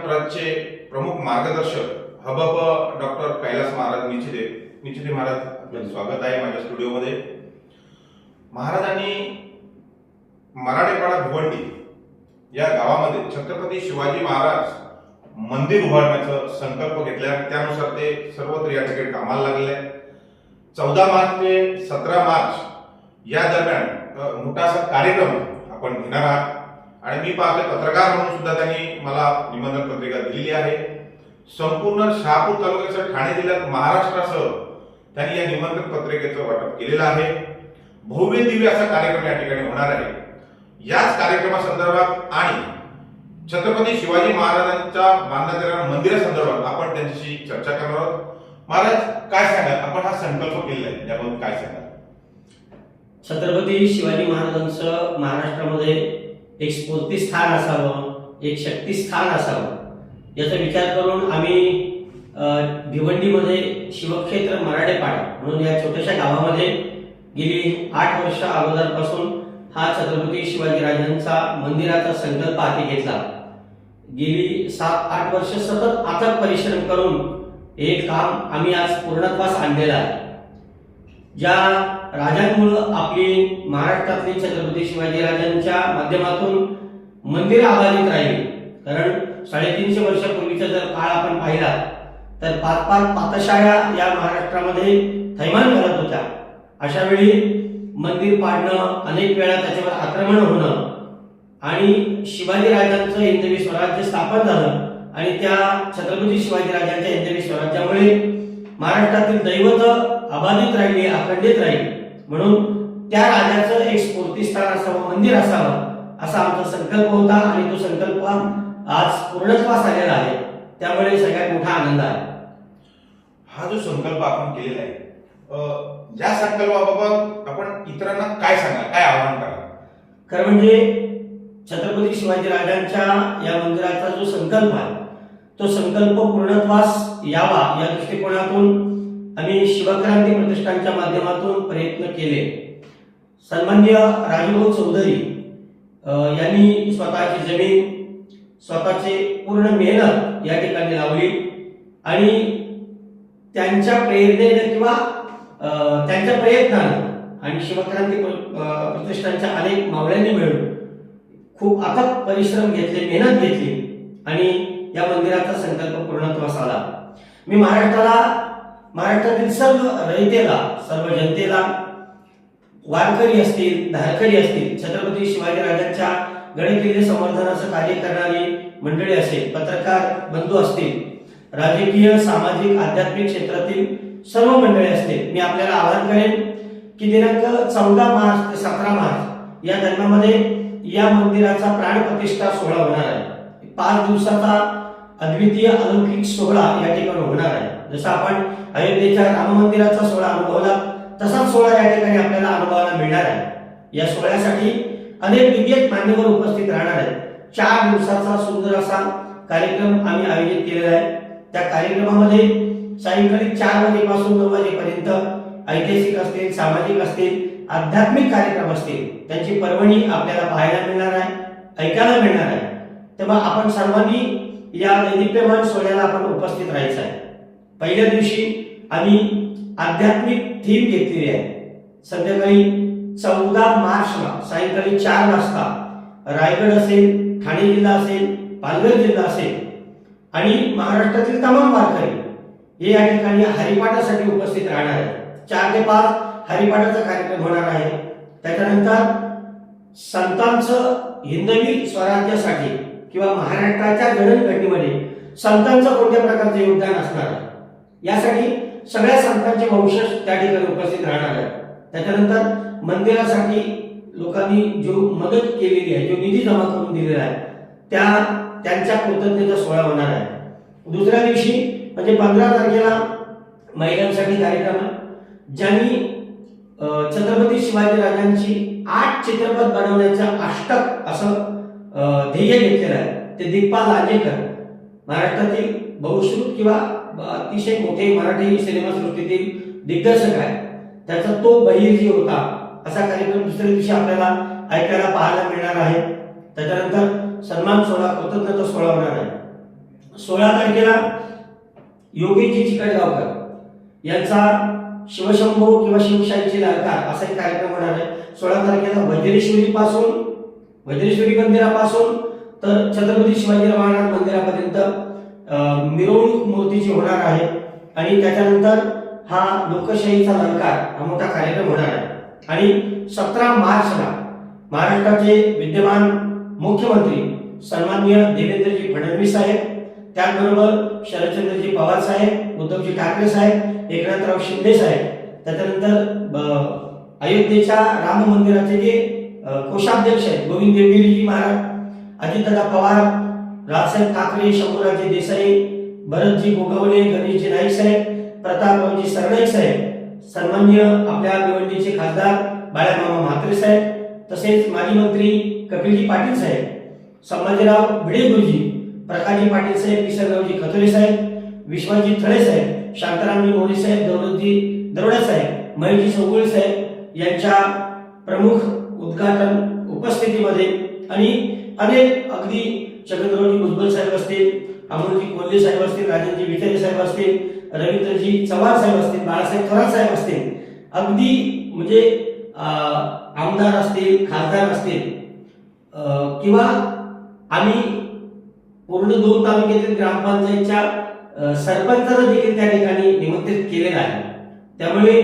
ट्रस्टचे प्रमुख मार्गदर्शक हबप डॉक्टर कैलास महाराज निचिते निचिते महाराज स्वागत आहे माझ्या स्टुडिओमध्ये. महाराजांनी मराठेपाडा भिवंडी या गावामध्ये छत्रपती शिवाजी महाराज मंदिर उभारण्याचा संकल्प घेतला. त्यानुसार ते सर्वत्र या ठिकाणी कामाला लागले. चौदा मार्च ते सतरा मार्च या दरम्यान मोठा असा कार्यक्रम आपण घेणार आहात. आणि मी पाहतोय पत्रकार म्हणून सुद्धा त्यांनी मला निमंत्रण पत्रिका दिलेली आहे. संपूर्ण शहापूर तालुक्यासह ठाणे जिल्ह्यात महाराष्ट्रासह त्यांनी या निमंत्रण पत्रिकेचं वाटप केलेलं आहे. भव्य दिव्य असा कार्यक्रम या ठिकाणी होणार आहे. याच कार्यक्रमासंदर्भात आणि छत्रपती शिवाजी महाराजांच्या मानण्यात येणाऱ्या मंदिरासंदर्भात आपण त्यांच्याशी चर्चा करणार आहोत. महाराज काय सांगाल? आपण हा संकल्प केलेला आहे. याबद्दल काय सांगाल? छत्रपती शिवाजी महाराजांचं महाराष्ट्रामध्ये एक स्फूर्तीस्थान असावं एक शक्तीस्थान असावं. याचा विचार करून आम्ही भिवंडीमध्ये शिवक्षेत्र मराठेपाडा म्हणून या छोट्याशा गावामध्ये गेली आठ वर्ष अगोदरपासून हा छत्रपती शिवाजी राजांचा मंदिराचा संकल्प हाती घेतला. गेली सात आठ वर्ष सतत अथक परिश्रम करून हे काम आम्ही आज पूर्णत्वास आणलेलं आहे. ज्या राजांमुळं आपली महाराष्ट्रातली छत्रपती शिवाजी राजांच्या माध्यमातून मंदिर आबाधित राहील. कारण साडेतीनशे वर्षापूर्वीचा जर काळ आपण पाहिला तर पाच पाच पातशाळ्या या महाराष्ट्रामध्ये थैमान घालत होत्या. अशा वेळी मंदिर पाडणं अनेक वेळा त्याच्यावर आक्रमण होणं आणि शिवाजी राजांचं हिंदवी स्वराज्य स्थापन झालं आणि त्या छत्रपती शिवाजी राजांच्या हिंदवी स्वराज्यामुळे महाराष्ट्रातील दैवत अबाधित राहिली अखंडित राहिली. म्हणून त्या राजाचं एक स्फूर्तीस्थान असावं मंदिर असावं असा आमचा संकल्प होता आणि तो संकल्प आज पूर्णत्वास आलेला आहे. त्यामुळे सगळ्यात मोठा आनंद आहे. हा जो संकल्प आपण केलेला आहे या संकल्पाबाबत आपण इतरांना काय सांगाल काय आवाहन कराल? खरं म्हणजे छत्रपती शिवाजी राजांच्या या मंदिराचा जो संकल्प आहे तो संकल्प पूर्णत्वास यावा या दृष्टिकोनातून आम्ही शिवक्रांती प्रतिष्ठानच्या माध्यमातून प्रयत्न केले. सन्मान्य राजीभाऊ चौधरी यांनी स्वतःची जमीन स्वतःचे पूर्ण मेहनत या ठिकाणी लावली आणि त्यांच्या प्रेरणेने किंवा त्यांच्या प्रयत्नाने आणि शिवक्रांती प्रतिष्ठानच्या अनेक मावळ्यांनी मिळून खूप अथक परिश्रम घेतले मेहनत घेतली आणि या मंदिराचा संकल्प पूर्णत्वास आला. मी महाराष्ट्राला महाराष्ट्रातील सर्व रयतेला सर्व जनतेला वारकरी असतील धारकरी असतील छत्रपती शिवाजी राजांच्या गणित संवर्धनाचं कार्य करणारी मंडळी असेल पत्रकार बंधू असतील राजकीय सामाजिक आध्यात्मिक क्षेत्रातील सर्व मंडळी असतील मी आपल्याला आवाहन करेन की दिनांक चौदा मार्च ते सतरा मार्च या दरम्यानमध्ये या मंदिराचा प्राणप्रतिष्ठा सोहळा होणार आहे. पाच दिवसाचा अद्वितीय अलौकिक सोहळा या ठिकाणी होणार आहे. जसं आपण अयोध्येच्या राम मंदिराचा सोहळा अनुभवला तसाच सोहळा या ठिकाणी आपल्याला अनुभवायला मिळणार आहे. या सोहळ्यासाठी अनेक दिग्गज मान्यवर उपस्थित राहणार आहेत. चार दिवसाचा सुंदर असा कार्यक्रम आम्ही आयोजित केलेला आहे. त्या कार्यक्रमामध्ये सायंकाळी चार वाजेपासून नऊ वाजेपर्यंत ऐतिहासिक असतील सामाजिक असतील आध्यात्मिक कार्यक्रम असतील त्यांची पर्वणी आपल्याला पाहायला मिळणार आहे ऐकायला मिळणार आहे. तेव्हा आपण सर्वांनी या दैदिप्यमान सोहळ्याला आपण उपस्थित राहायचं आहे. पहिल्या दिवशी आम्ही आध्यात्मिक थीम घेतलेली आहे. संध्याकाळी चौदा मार्चला सायंकाळी चार वाजता रायगड असेल ठाणे जिल्हा असेल पालघर जिल्हा असेल आणि महाराष्ट्रातील तमाम वारकरी हे या ठिकाणी हरिपाठासाठी उपस्थित राहणार आहे चार ते पाच हरिपाठाचा कार्यक्रम होणार आहे. त्याच्यानंतर संतांचं हिंदवी स्वराज्यासाठी किंवा महाराष्ट्राच्या जडणघडणीमध्ये संतांचं कोणत्या प्रकारचं योगदान असणार आहे? यासाठी सगळ्या संतांचे वंशज त्या ठिकाणी उपस्थित राहणार आहेत. त्याच्यानंतर मंदिरासाठी लोकांनी जो मदत केलेली आहे जो निधी जमा करून दिलेला आहे त्या त्यांच्या कृतज्ञता सोहळा होणार आहे. दुसऱ्या दिवशी म्हणजे पंधरा तारखेला महिलांसाठी कार्यक्रम आहे ज्यांनी छत्रपती शिवाजी राजांची आठ चित्रपट बनवण्याचं अष्टक असं ध्येय घेतलेलं आहे. ते दीपा लाजेकर महाराष्ट्रातील बहुश्रुत किंवा अतिशय मोठे मराठी सिनेमासृष्टीतील दिग्दर्शक आहे त्याचा तो बहिर्जी होता असा कार्यक्रम दुसऱ्या दिवशी आपल्याला ऐकायला पाहायला मिळणार आहे. त्याच्यानंतर सन्मान सोहळा कृतज्ञता सोहळा होणार आहे. सोळा तारखेला योगीजी चिकटगावकर यांचा शिवशंभू किंवा शिवशाहीची लालकार असा एक कार्यक्रम होणार आहे. सोळा तारखेला वज्रेश्वरी पासून वज्रेश्वरी मंदिरापासून तर छत्रपती शिवाजीराव महाराज मंदिरापर्यंत मिरवणूक मूर्तीची होणार आहे आणि त्याच्यानंतर हा लोकशाहीचा ललकार हा मोठा कार्यक्रम होणार आहे. आणि सतरा मार्चला महाराष्ट्राचे विद्यमान मुख्यमंत्री सन्माननीय देवेंद्रजी फडणवीस साहेब त्याचबरोबर शरदचंद्रजी पवार साहेब उद्धवजी ठाकरे साहेब एकनाथराव शिंदे साहेब त्याच्यानंतर अयोध्येच्या राम मंदिराचे जे कोषाध्यक्ष आहेत गोविंद देवगिरीजी महाराज अजितदादा पवार राजसाहेब ठाकरे शंभूराजे देसाई भरतजी गोगवले गणेशजी नाईक साहेब प्रतापरावजी सरनाईक साहेब सन्मान्य आपल्या भिवंडीचे खासदार बाळामामा म्हात्रे साहेब तसेच माजी मंत्री कपिलजी पाटील साहेब संभाजीराव भिडे गुरुजी प्रकाशजी पाटील साहेब किशनरावजी खतोरे साहेब विश्वजी थळे साहेब शांतारामजी मोरे साहेब दौलतजी दरोडा साहेब महेशजी चौगुळे साहेब यांच्या प्रमुख उद्घाटन उपस्थितीमध्ये आणि अनेक अगदी चंद्ररावजी भुजबळ साहेब असतील अमोलजी कोल्हे साहेब असतील राजनजी विचारे साहेब असतील रवींद्रजी चव्हाण साहेब असतील बाळासाहेब थोरात साहेब असतील अगदी म्हणजे आमदार असतील खासदार असतील किंवा आम्ही पूर्ण दोन तालुक्यातील ग्रामपंचायतच्या सरपंचाला देखील त्या ठिकाणी निमंत्रित केलेलं आहे. त्यामुळे